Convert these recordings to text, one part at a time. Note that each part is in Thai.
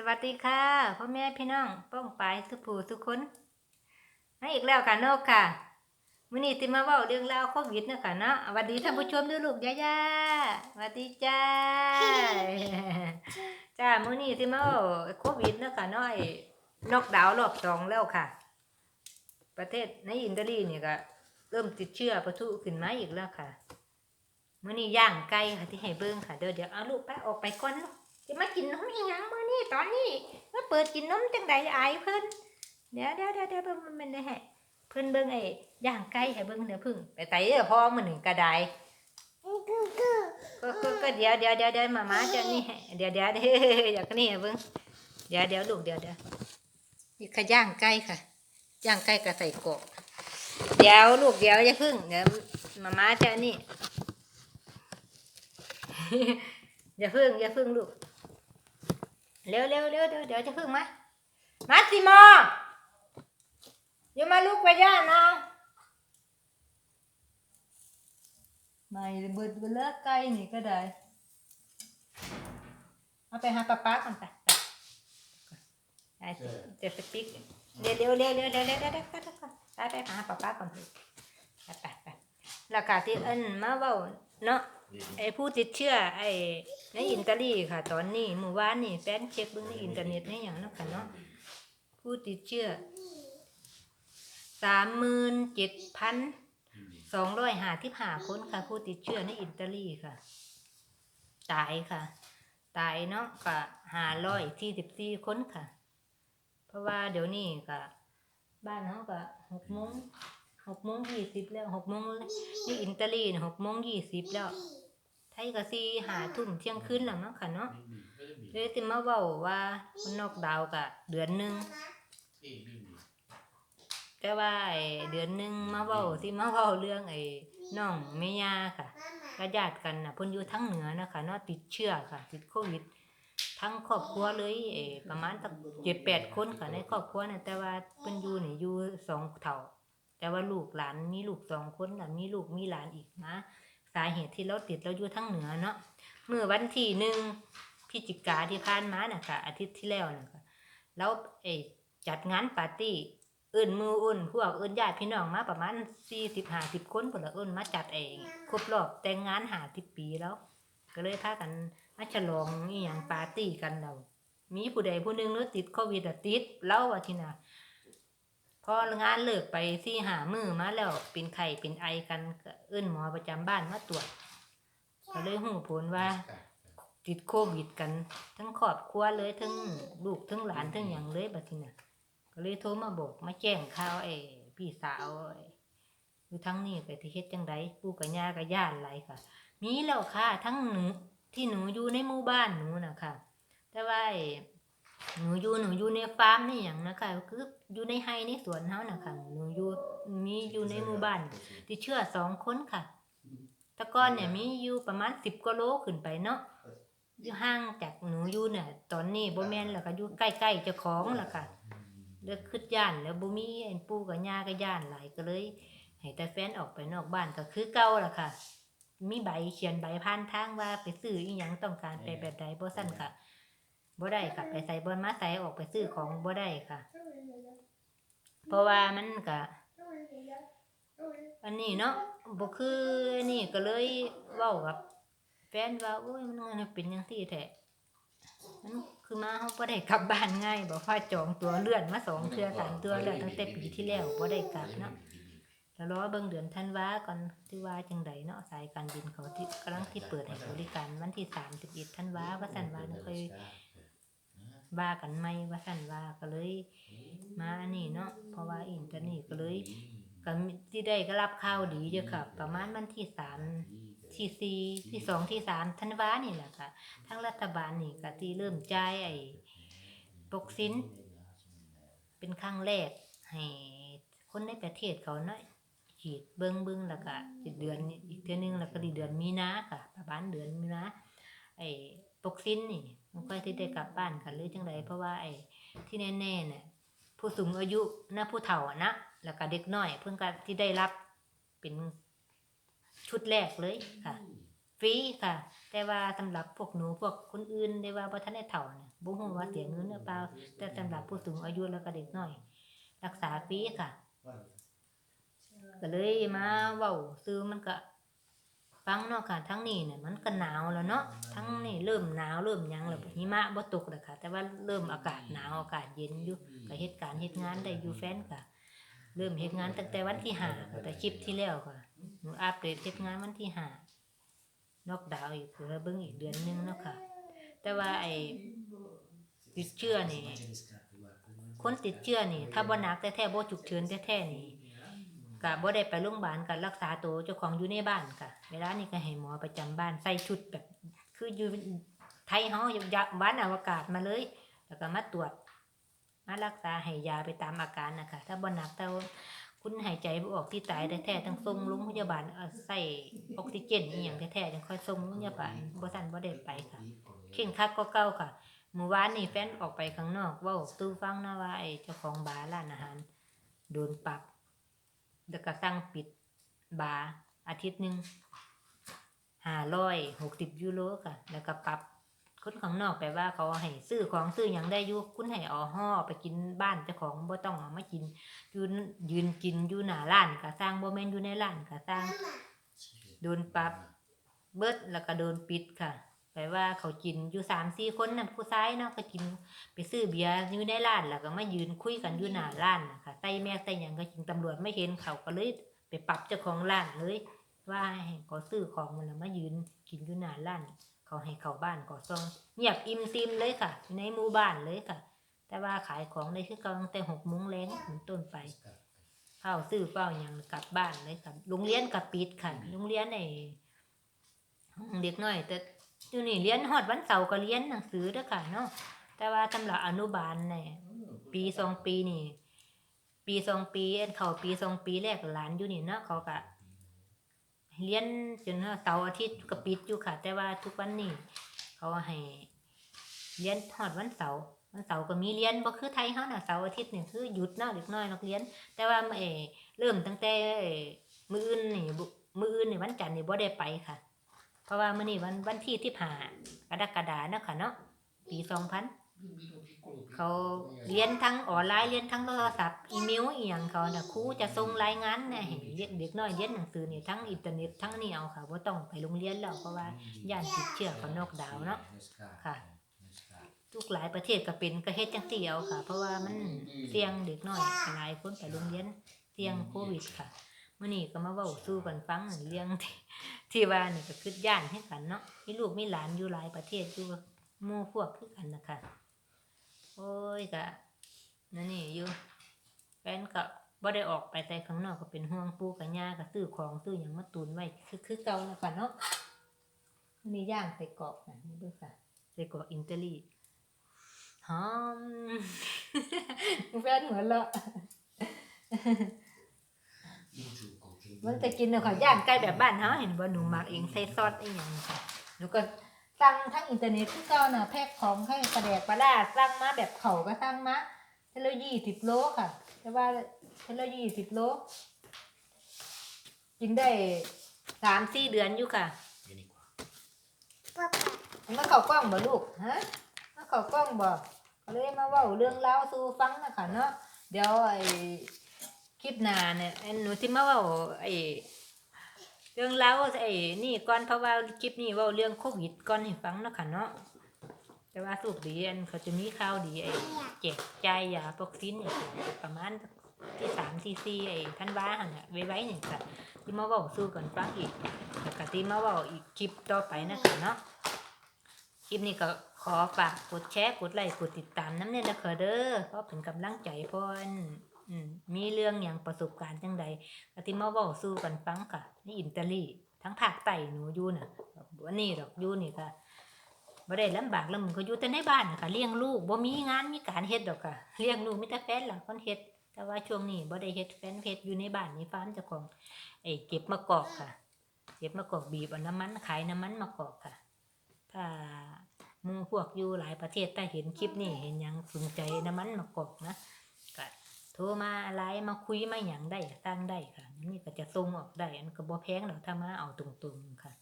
สวัสดีค่ะพ่อแม่พี่น้องป้องปายสุภูทุกคนมาอีกแล้วค่ะนกค่ะมื้อนี้สิมาเว้าเรื่องราวโควิดเนาะค่ะเนาะสวัสดีท่านผู้ชมด้วยลูกย่าย่าสวัสดีจ้าจ้ามื้อนี้สิมาเว้าโควิดเนาะค่ะเนาะไอ้นอกดาวรอบสองแล้วค่ะ ประเทศในอิตาลีนี่ก็เริ่มติดเชื้อประทุขึ้นมาอีกแล้วค่ะมื้อนี้ย่างไก่ค่ะที่ให้เบิ่งค่ะเดี๋ยวเดี๋ยวเอาลูกไปออกไปก่อนลูก จะมากินนมอีหยังมื้อนี้ตอนนี้มาเปิดกินนมจังใดอายเพิ่นเดี๋ยวเดี๋ยวเดี๋ยวเดี๋ยวเบิ่งมันเป็นได้ให้เพิ่นเบิ่งไอ้ย่างไก่ให้เบิ่งเดี๋ยวพึ่งไปไตเด้อพ่อมื้อนี้ก็ได้ก็ก็ก็เดี๋ยวเดี๋ยวเดี๋ยวเดี๋ยวมามาจะนี่เดี๋ยวเดี๋ยวเด้ออยากนี่ให้เบิ่งเดี๋ยวเดี๋ยวลูกเดี๋ยวเดี๋ยวนี่ค่ะย่างไก่ค่ะย่างไก่ก็ใส่กรอกเดี๋ยวลูกเดี๋ยวอย่าพึ่งเดี๋ยวมามาจะนี่อย่าพึ่งอย่าพึ่งลูก เร็วเร็วเร็วเดี๋ยวเดี๋ยวจะพึ่งมามาสิโมอย่ามาลุกไปย่านะไม่เบิดเบลอไก่นี่ก็ได้ เอาไปหาป้าป้าก่อนไปไปไปเดี๋ยวสปิกเร็วเร็วเร็วเร็วเร็วเร็วเร็วเร็วเร็วเร็วไปไปหาป้าป้าก่อนไปไปไปแล้วก็ที่เอิ้นมาเว้าเนาะ ไอ้ผู้ติดเชื้อไอ้ในอิตาลีค่ะ ตอนนี้เมื่อวานนี่แฟนเช็คเบิ่งในอินเทอร์เน็ตในอย่างเนาะค่ะเนาะผู้ติดเชื้อสามหมื่นเจ็ดพันสองร้อยห้าสิบห้าคนค่ะ ผู้ติดเชื้อในอิตาลีค่ะ ตายค่ะ ตายเนาะก็ห้าร้อยสี่สิบสี่คนค่ะ เพราะว่าเดี๋ยวนี้ก็บ้านเขาก็หกโมงหกโมงยี่สิบแล้วหกโมงนี่อิตาลีหกโมงยี่สิบแล้วไทยก็สี่หาทุ่มเที่ยงคืนแล้วเนาะค่ะเนาะเลยสิมาเว้าว่าคนนอกดาวกะเดือนหนึงแต่ว่าไอ้เดือนหนึงมาเว้าสิมาเว้าเรื่องไอ้น้องเมยาค่ะก็ญาติกันน่ะเพิ่นอยู่ทั้งเหนือนะคะเนาะติดเชื้อค่ะ ติดโควิด ทั้งครอบครัวเลยเออประมาณสักเจ็ดแปดคนค่ะในครอบครัวน่ะแต่ว่าเพิ่นอยู่นี่อยู่สองเถ่า แต่ว่าลูกหลานมีลูกสองคนน่ะมีลูกมีหลานอีกนะสาเหตุที่เราติดเราอยู่ทั้งเหนือเนาะเมื่อวันที่หนึ่งพฤศจิกาที่ผ่านมาน่ะค่ะอาทิตย์ที่แล้วน่ะค่ะแล้วเอจัดงานปาร์ตี้เอื่นมืออุ่นพวกเอื่นญาติพี่น้องมาประมาณสี่สิบห้าสิบคนพนละเอื่นมาจัดเองครบรอบแต่งงานหาสิบปีแล้ว ก็เลยพากันมาฉลองอีหยังปาร์ตี้กันเรามีผู้ใดผู้หนึ่งเนื้อติดโควิดติดเล่าว่าที่น่ะ พองานเลิกไปสี่หามือมาแล้วเป็นไข้เป็นไอกันก็เอิ้นหมอประจำบ้านมาตรวจก็เลยหูผลว่า ติดโควิดกัน ทั้งครอบครัวเลยทั้งลูกทั้งหลานทั้งอย่างเลยบัดนี้น่ะ ก็เลยโทรมาบอกมาแจ้งข่าวไอ้พี่สาวไอ้อยู่ทั้งนี้ก็ที่เฮ็ดจังไดปู่กับย่ากับย่านหลายค่ะ มีแล้วค่ะ ทั้งหนูที่หนูอยู่ในหมู่บ้านหนูน่ะค่ะ แต่ว่าไอ้ หนูอยู่หนูอยู่ในฟาร์มนี่หยังนะคะคืออยู่ในไฮในสวนเฮาน่ะค่ะหนูอยู่มีอยู่ในหมู่บ้านที่เชื่อสองคนค่ะตะกอนเนี่ยมีอยู่ประมาณสิบกว่าโลขึ้นไปเนาะอยู่ห่างจากหนูอยู่เนี่ย ตอนนี้บ่แม่นแล้วก็อยู่ใกล้ๆเจ้าของแล่ะค่ะเลิกขึ้นย่านแล้วบ่มีไอ้ปู่กับย่าก็ย่านหลายก็เลยให้แต่แฟนออกไปนอกบ้านก็คือเก่าล่ะค่ะ มีใบเขียนใบผ่านทางว่าไปซื้ออีหยังต้องการไปแบบใดบ่ซั่นค่ะ บ่ได้ค่ะ ไปใส่บ่มาใส่ออกไปซื้อของบ่ได้ค่ะ เพราะว่ามันก็อันนี้เนาะบ่คือนี่ก็เลยเว้ากับแฟนว่าโอ้ยมันเป็นจังซี่แท้มันคือมาเฮาบ่ได้กลับบ้านง่ายบ่ฟ้าจองตัวเลื่อนมาสองเทื่อสามเทื่อแล้วตั้งแต่ปีที่แล้วบ่ได้กลับเนาะแล้วรอเบิ่งเดือนธันวาก่อนที่ว่าจังไดเนาะสายการบินเขาที่กำลังที่เปิดให้บริการวันที่31ธันวาว่าซั่นว่าค่อย ว่ากันใหม่ว่าซั่นว่าก็เลย มาอันนี้เนาะเพราะว่าอินเทอร์เน็ตก็เลยก็ที่ได้ก็รับข่าวดีเยอะค่ะ ประมาณวันที่สามที่สี่ที่สองที่สามธันวานี่แหละค่ะทั้งรัฐบาลนี่ก็ที่เริ่มจ่ายไอ้ปกสินเป็นครั้งแรกให้คนในประเทศเขาเนาะฉีดเบิ้งเบิ้งแล้วก็เดือนอีกเดือนนึงแล้วก็อีเดือนมีนาค่ะ ประมาณเดือนมีนาไอ้ ปกสินนี่มันค่อยที่ได้กลับบ้านกันหรือจังไดเพราะว่าไอ้ที่แน่ๆเนี่ยผู้สูงอายุนะผู้เฒ่าอะนะแล้วก็เด็กน้อย เพิ่งก็ที่ได้รับเป็นชุดแรกเลยค่ะฟรีค่ะ แต่ว่าสำหรับพวกหนูพวกคนอื่นได้ว่าบ่ทันได้เฒ่าเนี่ยบ่ฮู้ว่าเสียเงินหรือเปล่าแต่สำหรับผู้สูงอายุแล้วก็เด็กน้อย รักษาฟรีค่ะก็เลยมาเว้าซื้อมันก็ ฟังเนาะค่ะทั้งนี้เนี่ยมันก็หนาวแล้วเนาะทั้งนี่เริ่มหนาวเริ่มหยังแล้วหิมะบ่ตกแล้วค่ะ แต่ว่าเริ่มอากาศหนาวอากาศเย็นอยู่ก็เฮ็ดการเฮ็ดงานได้อยู่แฟนก็เริ่มเฮ็ดงานตั้งแต่วันที่ห้าค่ะแต่คลิปที่แล้วค่ะหนูอัปเดตเฮ็ดงานวันที่ห้านอกดาวน์อีกคือเบิ่งอีกเดือนหนึงเนาะค่ะ แต่ว่าไอ้ติดเชื้อนี่คนติดเชื้อนี่ ถ้าบ่หนักแต่แท้ๆบ่ฉุกเฉินแท้ๆนี่ ก็บ่ได้ไปโรงพยาบาลก็รักษาตัวเจ้าของอยู่ในบ้านค่ะ เวลานี้ก็ให้หมอประจำบ้านใส่ชุดแบบ คืออยู่ไทยเฮาอยู่บ้านอวกาศมาเลย แล้วก็มาตรวจมารักษาให้ยาไปตามอาการนะคะถ้าบ่หนักแต่ว่าคุณหายใจบ่ออกที่ตายแท้ๆต้องส่งโรงพยาบาลใส่ออกซิเจนอีหยังแท้ๆจังค่อยส่งโรงพยาบาลบ่ทันบ่ได้ไปค่ะเข่งคักก็เก่าค่ะเมื่อวานนี่แฟนออกไปข้างนอกเว้าตู้ฟังนะว่าไอ้เจ้าของบาร์ร้านอาหารโดนปรับ แล้วก็สั่งปิดบาร์อาทิตย์หนึ่งห้าร้อยหกสิบยูโรค่ะ แล้วก็ปรับคนข้างนอกแปลว่าเขาให้ซื้อของซื้อหยังได้ยู่คุณให้เอาห่อไปกินบ้านเจ้าของบ่ต้องเอามากินยืนยืนกินอยู่หน้าร้านก็สร้างบ่แม่นอยู่ในร้านก็สร้างโดนปรับเบิดแล้วก็โดนปิดค่ะ แปลว่าเขากินอยู่สามสี่คนน่ะผู้ชายเนาะก็กินไปซื้อเบียร์อยู่ในร้านแล้วก็มายืนคุยกันอยู่หน้าร้านนะคะใส่แม่ใส่หยังก็จริงตำรวจไม่เห็นเขาก็เลยไปปรับเจ้าของร้านเลย ว่าให้เขาซื้อของมันแล้วมายืนกินอยู่หน้าร้านเขาให้เข้าบ้านก่อซองเงียบอิ่มซิมเลยค่ะ ในหมู่บ้านเลยค่ะ แต่ว่าขายของได้คือเกาตั้งแต่หกโมงแรงเป็นต้นไปเข้าซื้อเฝ้าหยังกลับบ้านเลยค่ะโรงเรียนกับปิดค่ะโรงเรียนไอ้ห้องเด็กน้อยแต่ อยู่นี่เรียนฮอดวันเสาร์ก็เรียนหนังสือเด้อค่ะเนาะแต่ว่าสำหรับอนุบาลเนี่ยปีสองปีนี่ ปีสองปีเอ็นเข้าปีสองปีแรกหลานอยู่นี่เนาะเขาก็เรียนจนเสาร์อาทิตย์ก็ปิดอยู่ค่ะ แต่ว่าทุกวันนี้เขาให้เรียนฮอดวันเสาร์วันเสาร์ก็มีเรียนบ่คือไทยเฮาน่ะเสาร์อาทิตย์นี่คือหยุดเนาะเด็กน้อยนักเรียน แต่ว่าเออเริ่มตั้งแต่มื้ออื่นนี่มื้ออื่นนี่วันจันทร์นี่บ่ได้ไปค่ะ เพราะว่ามื้อนี้วันวันที่ที่ผ่ากรกฎาเนาะค่ะเนาะปี2000เขาเรียนทั้งออนไลน์เรียนทั้งโทรศัพท์อีเมลอีหยังเขาน่ะครูจะส่งรายงานนะให้เด็กเด็กน้อยเรียนหนังสือนี่ทั้งอินเทอร์เน็ตทั้งนี่เอาค่ะบ่ต้องไปโรงเรียนแล้วเพราะว่าย่านติดเชื้อเขานอกดาวน์เนาะค่ะทุกหลายประเทศก็เป็นก็เฮ็ดจังซี่เอาค่ะ เพราะว่ามันเสี่ยงเด็กน้อยหลายคนไปโรงเรียนเสี่ยงโควิดค่ะ มื้อนี้ก็มาเว้าสู่กันฟังเรื่องที่ที่ว่านี่ก็คือย่านให้กันเนาะมีลูกมีหลานอยู่หลายประเทศอยู่หมู่พวกคือกันนะคะโอ้ยก็นั่นนี่อยู่แฟนก็บ่ได้ออกไปแต่ข้างนอกก็เป็นห่วงปู่กับย่าก็ซื้อของซื้อหยังมาตุนไว้คือคือเก่าแล้วกันเนาะมีย่างใส่กรอกนะนี่ด้วยค่ะใส่กรอกอินเตอรีหอมแฟนหัวเราะ มันจะกินเนี่ยค่ะย่างไก่แบบบ้านเฮาเห็นบ่าหนูมักเองใส่ซอสอีหยังค่ะหนูก็สั่งทั้งอินเทอร์เน็ตคือเก่าน่ะแพ็คของให้กระแดกปลาร้าสั่งมาแบบเขาก็สั่งมาเทโละ20โลค่ะ แต่ว่าเทโละ20โลกินได้3-4เดือนอยู่ค่ะมันเข้ากล้องบ่ลูกฮะมันเข้ากล้องบ่เลยมาว้าเรื่องราวสู่ฟังนะคะเนาะเดี๋ยวไอ คลิปหน้าเนี่ยไอ้หนูสิมาว้าไอ้เรื่องราวไอ้นี่ก่อนเพราะว่าคลิปนี้ว้าเรื่องโควิดก่อนให้ฟังเนาะค่ะเนาะแต่ว่าสุกดีอันเขาจะมีข่าวดีไอ้แจกจ่ายยาวัคซีนเนี่ยประมาณที่3 cc ไอ้ธันว่าหันน่ะไว้ๆนี่ยค่ะที่มาว้าสู่กันฟังอีกแล้วก็ที่มาว้าอีกคลิปต่อไปนะคะเนาะคลิปนี้ก็ขอฝากกดแชร์กดไลค์กดติดตามน้ำเนี่ยนะค่ะเด้อเพราะเป็นกำลังใจพ่อน อืมมีเรื่องอย่างประสบการณ์จังใดก็ที่มาเว้าสู่กันฟังค่ะนี่อินเตอรี่ทั้งภาคใต้หนูอยู่น่ะวันนี้ดอกอยู่นี่ค่ะบ่ได้ลำบากลำบนก็อยู่แต่ในบ้านค่ะเลี้ยงลูกบ่มีงานมีการเฮ็ดดอกค่ะเลี้ยงลูกมีแต่แฟนล่ะคนเฮ็ด แต่ว่าช่วงนี้บ่ได้เฮ็ดแฟนเฮ็ดอยู่ในบ้านในฟาร์มเจ้าของไอ้เก็บมะกอกค่ะเก็บมะกอกบีบเอาน้ำมันขายน้ำมันมะกอกค่ะ ถ้ามู่พวกอยู่หลายประเทศถ้าเห็นคลิปนี้เห็นยังสนใจน้ำมันมะกอกนะ โทรมาไลน์มาคุยมาหยังได้ตั้งได้ค่ะนี่ก็จะส่งออกได้อันก็บ่แพงหรอกถ้ามาเอาตรงๆค่ะ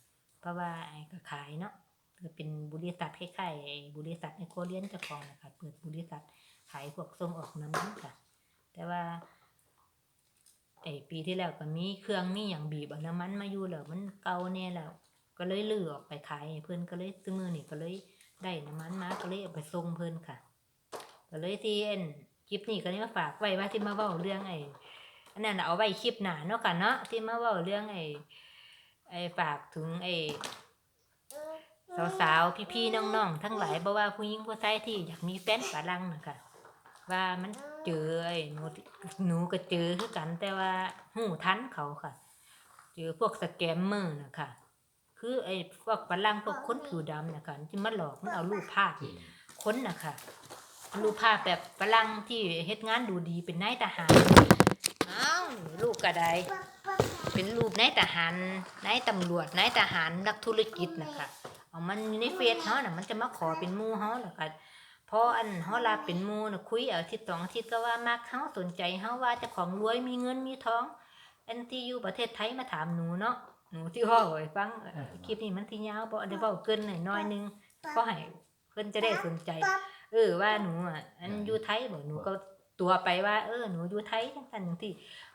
เพราะว่าไอ้ก็ขายเนาะก็เป็นบริษัทคล้ายๆบริษัทในโคเรียนเจ้าของนะคะเปิดบริษัทขายพวกส่งออกน้ำมันค่ะ แต่ว่าไอ้ปีที่แล้วก็มีเครื่องมีอย่างบีบเอาน้ำมันมาอยู่แล้วมันเก่าแน่แล้ว ก็เลยลือออกไปขายเพื่อนก็เลยซื้อมือนี่ก็เลยได้น้ำมันมาก็เลยเอาไปส่งเพื่อนค่ะ ก็เลยที่เอ็น คลิปนี้ก็เลยมาฝากไว้ว่าที่มาเว้าเรื่องไอ้อันนั้นน่ะเอาไว้คลิปหน้าเนาะค่ะเนาะที่มาเว้าเรื่องไอ้ไอ้ฝากถึงไอ้สาวๆพี่ๆน้องๆทั้งหลายบ่ว่าผู้หญิงผู้ชายที่อยากมีแฟนฝรั่งนะคะว่ามันเจอไอ้หนูหนูก็เจอคือกันแต่ว่าหูทันเขาค่ะ เจอพวกสแกมเมอร์นะคะคือไอ้พวกฝรั่งพวกคนผิวดำนะคะที่มาหลอกมันเอารูปภาพคนนะคะ รูปภาพแบบฝรั่งที่เฮ็ดงานดูดีเป็นนายทหารอ้าวรูปกระไดเป็นรูปนายทหารนายตำรวจนายทหารนักธุรกิจนะคะเอามันอยู่ในเฟซเฮาน่ะมันจะมาขอเป็นหมู่เฮาแล้วก็พออันเฮาลาเป็นหมู่น่ะคุยเอาอาทิตย์สองอาทิตย์ก็ว่ามักเฮาสนใจเฮาว่าเจ้าของรวยมีเงินมีทองอันที่อยู่ประเทศไทยมาถามหนูเนาะหนูที่ว้าให้ฟังคลิปนี้มันสิยาวบ่ได้เว้าเกินหน่อยน้อยนึงก็ให้เพิ่นจะได้สนใจ ออว่าหนูอะอันอยู่ไทยบอกหนูก็ตัวไปว่า เออหนูอยู่ไทยจังซั่นจังซี่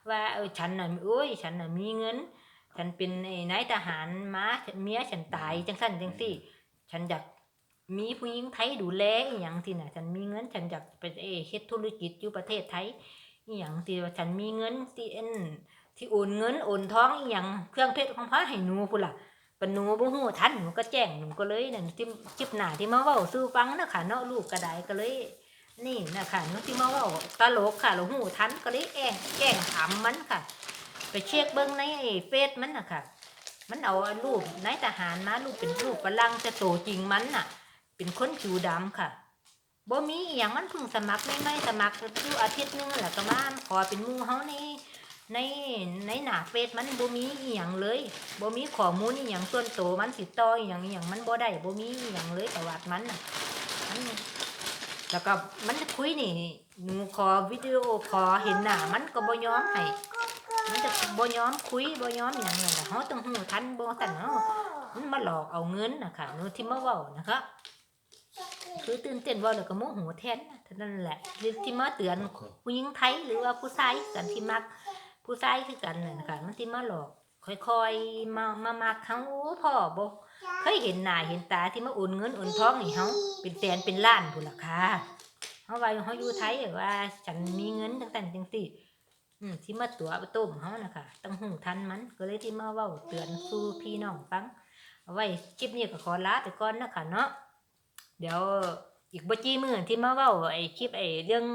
ว่าเออฉันน่ะโอ้ยฉันน่ะมีเงิน ฉันเป็นไอ้นายทหารมาเมียฉันตายจังซั่นจังซี่ฉันอยากมีผู้หญิงไทยดูแลอีหยังที่น่ะ ฉันมีเงิน ฉันอยากไปเออเฮ็ดธุรกิจอยู่ประเทศไทยอีหยังที่ว่าฉันมีเงินที่เอ็นที่โอนเงินโอนทองอีหยังเครื่องเพชรของพระให้หนูพุ่นล่ะ ปนูบ่ฮู้ทันหนูก็แจ้งหนูก็เลยนั่นที่จิบหน้าที่มาเว้าสู่ฟังนะค่ะเนาะลูกก็ได้ก็เลย นี่นะค่ะหนูที่มาเว้าตลกค่ะแล้วฮู้ทันก็เลยแองแกล้งถามมันค่ะ ไปเช็คเบิ่งในไอ้เฟซมันน่ะค่ะ มันเอารูปนายทหารมารูปเป็นรูปฝรั่งแต่โตจริงมันน่ะ เป็นคนผิวดำค่ะบ่มีอีหยังมันเพิ่งสมัครใหม่ๆสมัครอยู่อาทิตย์นึงแล้วก็มาขอเป็นมู่เฮานี่ ในในหน้าเฟซมันบ่มีอีหยังเลยบ่มีข้อมูลอีหยังส่วนตัวมันสิต่ออีหยังอีหยังมันบ่ได้บ่มีอีหยังเลยประวัติมันน่ะมันแล้วก็มันคุยนี่หนูขอวิดีโอขอเห็นหน้ามันก็บ่ยอมให้มันจะบ่ยอมคุยบ่ยอมหยังนั่นน่ะเฮาต้องฮู้ทันบ่ซั่นเนาะมันมาหลอกเอาเงินนะคะหนูที่มาเว้านะคะคือตื่นเต้นว้าแล้วก็โมโหแทนนะเท่านั้นแหละที่มาเตือนผู้หญิงไทยหรือว่าผู้ชายกันที่มัก ผู้ชายคือกันน่ะนะคะมันที่มาหลอก ค่อยๆมามามาเขาพ่อบ่เคยเห็นหน้าเห็นตาที่มาโอนเงินโอนทองให้เฮาเป็นแสนเป็นล้านพุ่นล่ะค่ะเฮาว่าเฮาอยู่ไทยว่า ฉันมีเงินจังซั่นจังซี่อืมที่มาตัวมาต้มเฮานะคะต้องหูทันมันก็เลยที่มาเว้าเตือนสู่พี่น้องฟังเอาไว้คลิปนี้ก็ขอลาไปก่อนนะคะเนาะเดี๋ยวอีกบ่กี่มื้อที่มาเว้าไอ้คลิปไอ้เรื่อง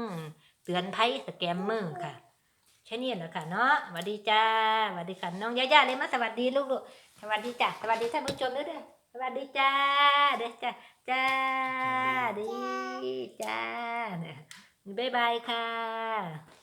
เตือนภัยสแกมเมอร์ค่ะ แค่นี้แหละค่ะเนาะสวัสดีจ้าสวัสดีค่ะน้องย่าย่าเลยมาสวัสดีลูกๆสวัสดีจ้าสวัสดีท่านผู้ชมด้วยเด้อสวัสดีจ้าเด้อจ้าจ้าดีจ้าเนี่ยบ๊ายบายค่ะ